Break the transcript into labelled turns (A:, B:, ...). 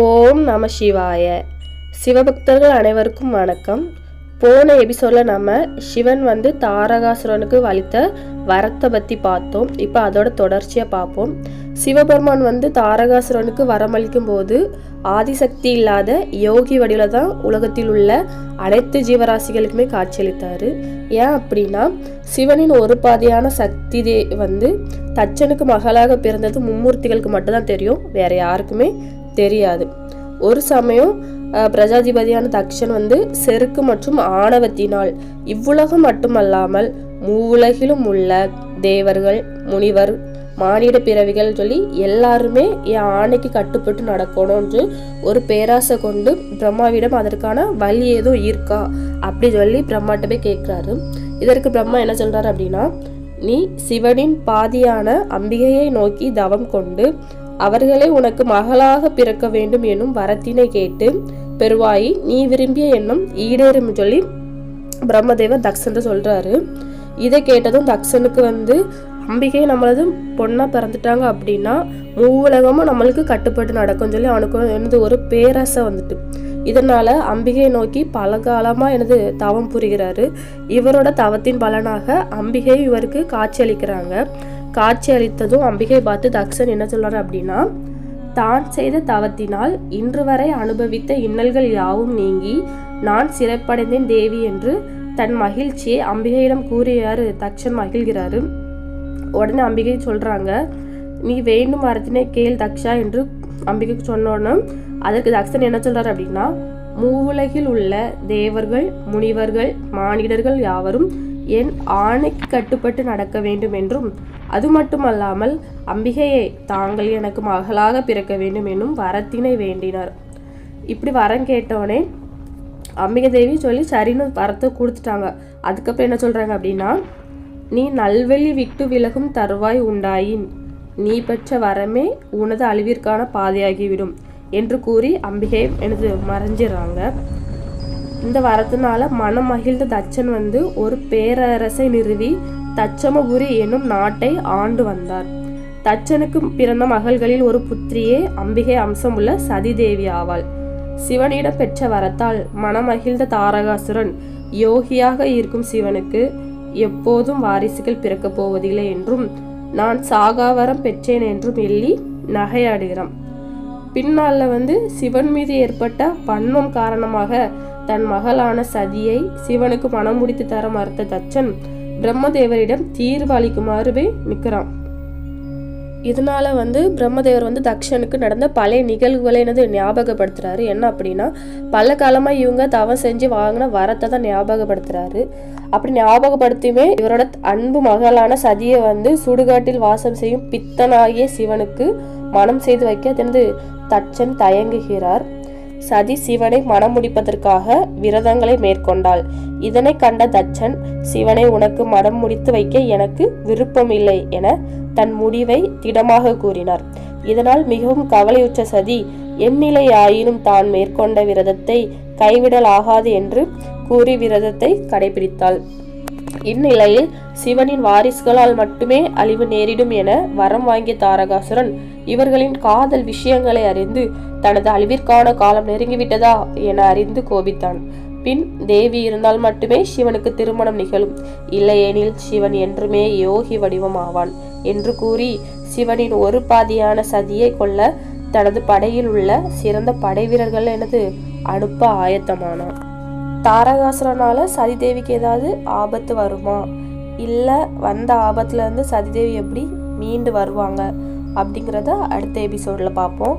A: ஓம் நம சிவாய. சிவபக்தர்கள் அனைவருக்கும் வணக்கம். போன எபிசோடில் நம்ம சிவன் வந்து தாரகாசுரனுக்கு வலித்த வரத்தை பற்றி பார்த்தோம். இப்போ அதோட தொடர்ச்சியாக பார்ப்போம். சிவபெருமான் வந்து தாரகாசுரனுக்கு வரமளிக்கும் போது ஆதிசக்தி இல்லாத யோகி வடிவில் தான் உலகத்தில் உள்ள அனைத்து ஜீவராசிகளுக்குமே காட்சியளித்தார். ஏன் அப்படின்னா சிவனின் ஒரு பாதியான சக்தி தே வந்து தச்சனுக்கு மகளாக பிறந்தது மும்மூர்த்திகளுக்கு மட்டும்தான் தெரியும். வேற யாருக்குமே தெரியாது. ஒரு சமயம் பிரஜாதிபதியான தக்ஷன் வந்து செருக்கு மற்றும் ஆணவத்தினால் இவ்வுலகம் மட்டுமல்லாமல் மூவுலகிலும் உள்ள தேவர்கள் முனிவர் மானிட பிறவிகள் சொல்லி எல்லாருமே என் ஆணைக்கு கட்டுப்பட்டு நடக்கணும்னு ஒரு பேராசை கொண்டு பிரம்மாவிடம் அதற்கான வழி ஏதோ இருக்கா அப்படி சொல்லி பிரம்மாட்ட போய் கேட்குறாரு. இதற்கு பிரம்மா என்ன சொல்றாரு அப்படின்னா நீ சிவனின் பாதியான அம்பிகையை நோக்கி தவம் கொண்டு அவர்களே உனக்கு மகளாக பிறக்க வேண்டும் எனும் வரத்தினை கேட்டு பெருவாயி நீ விரும்பிய எண்ணம் ஈடேறும் சொல்லி பிரம்மதேவர் தக்ஷன் சொல்றாரு. இதை கேட்டதும் தக்ஷனுக்கு வந்து அம்பிகை நம்மளது பொண்ணா பிறந்துட்டாங்க அப்படின்னா மூவுலகமும் நம்மளுக்கு கட்டுப்பட்டு நடக்கும் சொல்லி அவனுக்கு எனது ஒரு பேராசை வந்துட்டு. இதனால அம்பிகையை நோக்கி பல காலமா எனது தவம் புரிகிறாரு. இவரோட தவத்தின் பலனாக அம்பிகை இவருக்கு காட்சி அளிக்கிறாங்க. காட்சி அளித்ததும் அம்பிகை பார்த்து தக்ஷன் என்ன சொல்றாரு அப்படின்னா தான் செய்த தவத்தினால் இன்று வரை அனுபவித்த இன்னல்கள் யாவும் நீங்கி நான் சிறப்படைந்தேன் தேவி என்று தன் மகிழ்ச்சியை அம்பிகையிடம் கூறியாரு தக்ஷன் மகிழ்கிறாரு. உடனே அம்பிகை சொல்றாங்க நீ வேண்டும் வரத்தினை கேள் தக்ஷா என்று அம்பிகைக்கு சொன்னோன்னு அதற்கு தக்ஷன் என்ன சொல்றாரு அப்படின்னா மூவுலகில் உள்ள தேவர்கள் முனிவர்கள் மானிடர்கள் யாவரும் என் ஆணைக்கு கட்டுப்பட்டு நடக்க வேண்டும் என்றும் அது மட்டுமல்லாமல் அம்பிகையை தாங்கள் எனக்கு மகளாக பிறக்க வேண்டும் என்னும் வரத்தினை வேண்டினார். இப்படி வரம் கேட்டோடனே அம்பிகை தேவி சொல்லி சரின்னு வரத்தை கொடுத்துட்டாங்க. அதுக்கப்புறம் என்ன சொல்கிறாங்க அப்படின்னா நீ நல்வெளி விட்டு விலகும் தருவாய் உண்டாயின் நீ பெற்ற வரமே உனது அழிவிற்கான பாதையாகிவிடும் என்று கூறி அம்பிகை எனது மறைஞ்சிடறாங்க. இந்த வரத்தினால மனம் மகிழ்ந்த தச்சன் வந்து ஒரு பேரரசை நிறுவி தச்சமபுரி என்னும் நாட்டை ஆண்டு வந்தார். தச்சனுக்கு பிறந்த மகள்களில் ஒரு புத்திரியே அம்பிகை அம்சமுள்ள சதிதேவி ஆவாள். சிவனிடம் பெற்ற வரத்தால் மனமகிழ்ந்த தாரகாசுரன் யோகியாக இருக்கும் சிவனுக்கு எப்போதும் வாரிசுகள் பிறக்கப் போவதில்லை என்றும் நான் சாகாவரம் பெற்றேன் என்றும் எள்ளி நகையாடுகிறான். பின்னால வந்து சிவன் மீது ஏற்பட்ட பன்மம் காரணமாக தன் மகளான சதியை சிவனுக்கு மனம் முடித்து தர மறுத்த தச்சன் பிரம்மதேவரிடம் தீர்வு அளிக்குமாறு போய் நிற்கிறான். இதனால வந்து பிரம்மதேவர் வந்து தக்ஷனுக்கு நடந்த பழைய நிகழ்வுகளை என்னது ஞாபகப்படுத்துறாரு. என்ன அப்படின்னா பல காலமா இவங்க தவம் செஞ்சு வாங்கின வரத்தை தான் ஞாபகப்படுத்துறாரு. அப்படி ஞாபகப்படுத்தியுமே இவரோட அன்பு மகளான சதியை வந்து சுடுகாட்டில் வாசம் செய்யும் பித்தனாகிய சிவனுக்கு மனம் செய்து வைக்க தனது தச்சன் தயங்குகிறார். சதி சிவனை மனமுடிப்பதற்காக முடிப்பதற்காக விரதங்களை மேற்கொண்டாள். இதனை கண்ட தச்சன் சிவனை உனக்கு மனம் முடித்து வைக்க எனக்கு விருப்பமில்லை என தன் முடிவை திடமாக கூறினார். இதனால் மிகவும் கவலையுற்ற சதி எந்நிலை ஆயினும் தான் மேற்கொண்ட விரதத்தை கைவிடலாகாது என்று கூறி விரதத்தை கடைபிடித்தாள். இந்நிலையில் சிவனின் வாரிசுகளால் மட்டுமே அழிவு நேரிடும் என வரம் வாங்கிய தாரகாசுரன் இவர்களின் காதல் விஷயங்களை அறிந்து தனது அழிவிற்கான காலம் நெருங்கிவிட்டதா என அறிந்து கோபித்தான். பின் தேவி இருந்தால் மட்டுமே சிவனுக்கு திருமணம் நிகழும். இல்லையெனில் சிவன் என்றுமே யோகி வடிவம் ஆவான் என்று கூறி சிவனின் ஒரு பாதியான சதியை கொல்ல தனது படையில் உள்ள சிறந்த படை வீரர்கள் எனது அனுப்ப ஆயத்தமானான். தாரகாசுரனால சதிதேவிக்கு ஏதாவது ஆபத்து வருமா? இல்லை வந்த ஆபத்துலேருந்து சதிதேவி எப்படி மீண்டு வருவாங்க? அப்படிங்கிறத அடுத்த எபிசோடில் பார்ப்போம்.